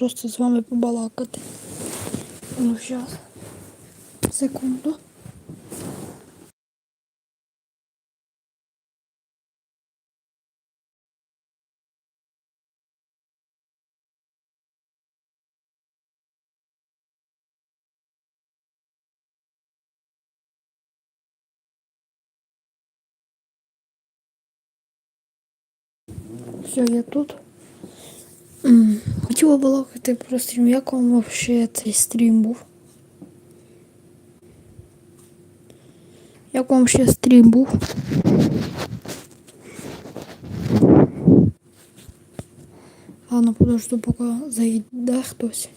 просто з вами побалакати. Ну, зараз. Секунду. Все, я тут. Хотіла балакати про стрім. Як вам вообще цей стрім був? Як вам ще стрім був? Ладно, подожду, поки зайде хтось.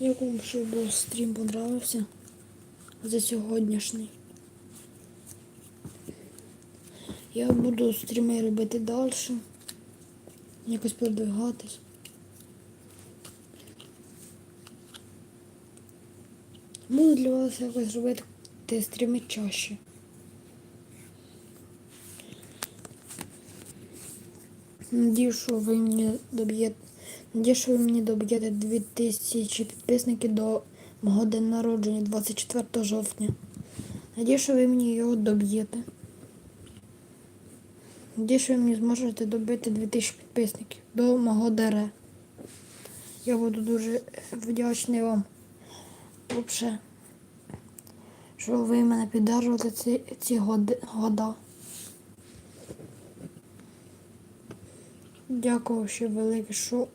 Вам ще був стрім понравився за сьогоднішній? Я буду стріми робити далі. Якось продвигатись. Буду для вас якось робити стріми чаще. Надію, що ви мені доб'єте. Надію, що ви мені доб'єте 2000 підписників до мого дня народження 24 жовтня. Надію, що ви мені його доб'єте. Надію, що ви мені зможете добити 2000 підписників до мого ДР. Я буду дуже вдячний вам. Взагалі, що ви мене піддержували ці, ці года. Дякую ще велике, що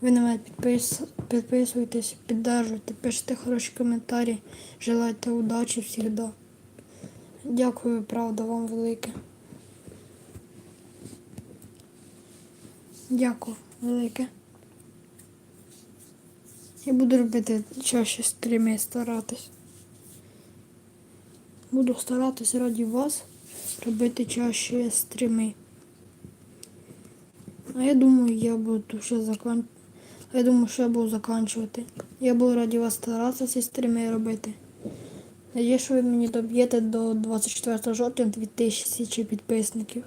Ви на мене підпис... підписуєтесь, піддержуєте, пишете хороші коментарі, желайте удачі завжди. Дякую, правда, вам велике. Дякую велике. Я буду робити чаще стріми старатись. Буду старатись раді вас робити чаще стріми. А я думаю, я буду вже закан... Я думаю, що я буду заканчувати. Я буду раді вас старатися ці стріми робити. Надіюсь, що ви мені доб'єте до 24 жовтня 2000 підписників.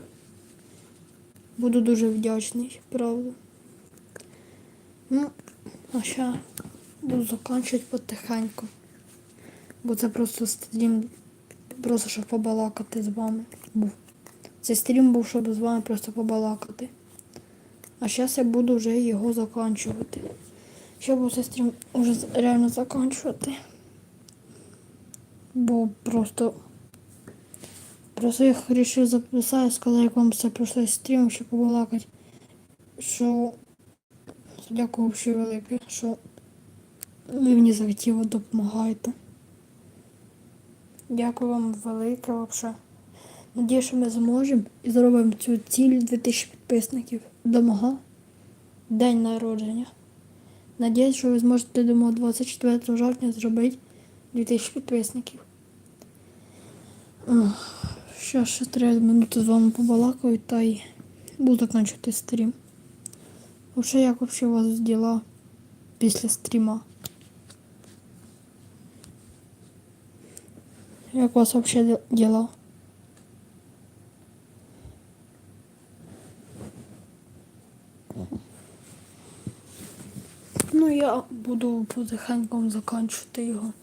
Буду дуже вдячний, правда. Ну, а ще буду заканчувати потихеньку. Бо це просто стрім, просто щоб побалакати з вами. Був. Цей стрім був, щоб з вами просто побалакати. А зараз я буду вже його заканчувати. Ще буду стрім вже реально заканчувати. Бо просто. Просто я вирішив записати, сказати, як вам все пройшло стрім, щоб побалакати. Що дякую ще велике, що ви мені захотіли допомагаєте. Дякую вам велике взагалі. Надію, що ми зможемо і зробимо цю ціль 2000 підписників до мого день народження. Надіюсь, що ви зможете до мого 24 жовтня зробити 2000 підписників. Ох, Ще 3 минути з вами побалакаю та й буду закінчувати стрім. Вообще, як вообще у вас діла після стріма? Як у вас вообще діла? Ну, я буду потихеньку закінчувати його.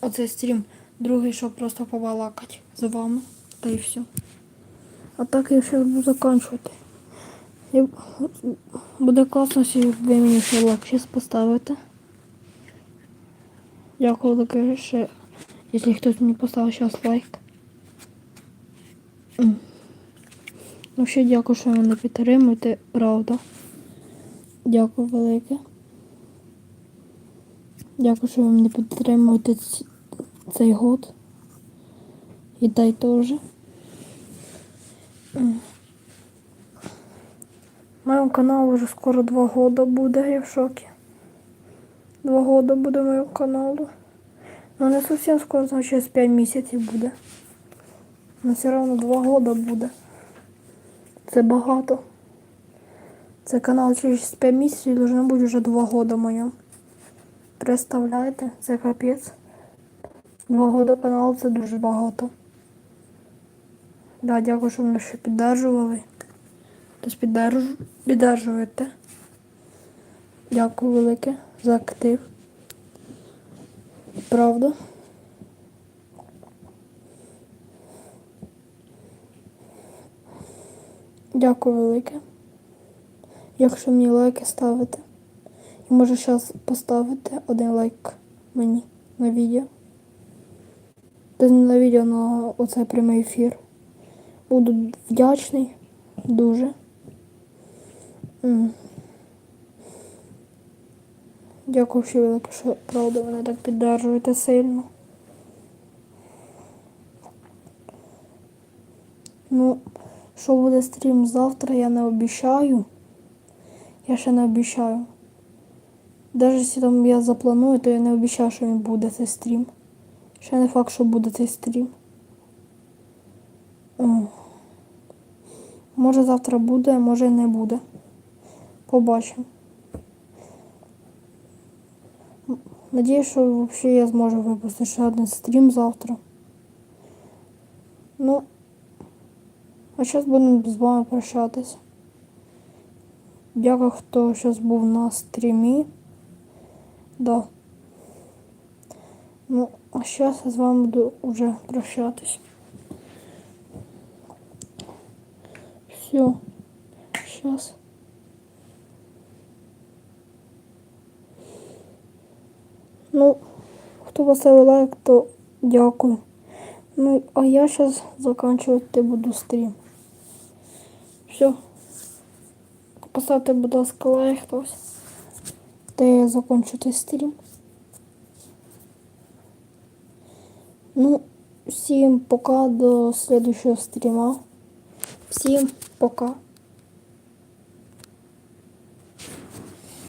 Оцей стрім. Другий, щоб просто побалакати з вами. Та й все. А так я ще буду закінчувати. Буде класно, якщо ви мені ще лайк поставите. Дякую таке ще, якщо хтось мені поставив зараз лайк. Ну ще дякую, що мене підтримуєте, правда. Дякую велике. Дякую, що ви мене підтримуєте цей год. І дай теж. Моєму каналу вже скоро два года буде, я в шокі. Два года буде моєму каналу. Ну не зовсім скоро, значить через 5 місяців буде. Но все одно два года буде. Це багато. Це канал через 5 місяців должно бути вже два года моєму. Представляєте, це капець. Два года каналу це дуже багато. Да, дякую, що мене ще піддержували. Тож піддерж... піддержуєте. Дякую велике за актив. Правда. Дякую велике. Якщо мені лайки ставите. І може зараз поставити один лайк мені на відео. Та не на відео, на оцей прямий ефір. Буду вдячний. Дуже. Дякую ще велике, що правда мене так піддержуєте сильно. Ну, що буде стрім завтра, я не обіцяю. Я ще не обіцяю. Навіть якщо там я запланую, то я не обіцяю, що він буде цей стрім. Ще не факт, що буде цей стрім. О. Може завтра буде, може і не буде. Побачимо. Надіюсь, що взагалі я зможу випустити ще один стрім завтра. Ну, а зараз будемо з вами прощатися. Дякую, хто зараз був на стрімі. Да. Ну, а зараз я з вами буду вже прощатись. Все. Сейчас. Ну, хто поставив лайк, то дякую. Ну, а я зараз заканчивать буду стрім. Все. Поставте, будь ласка, лайк хтось. Та я закончу цей стрім. Ну, всім пока до следующего стріма. Всім пока.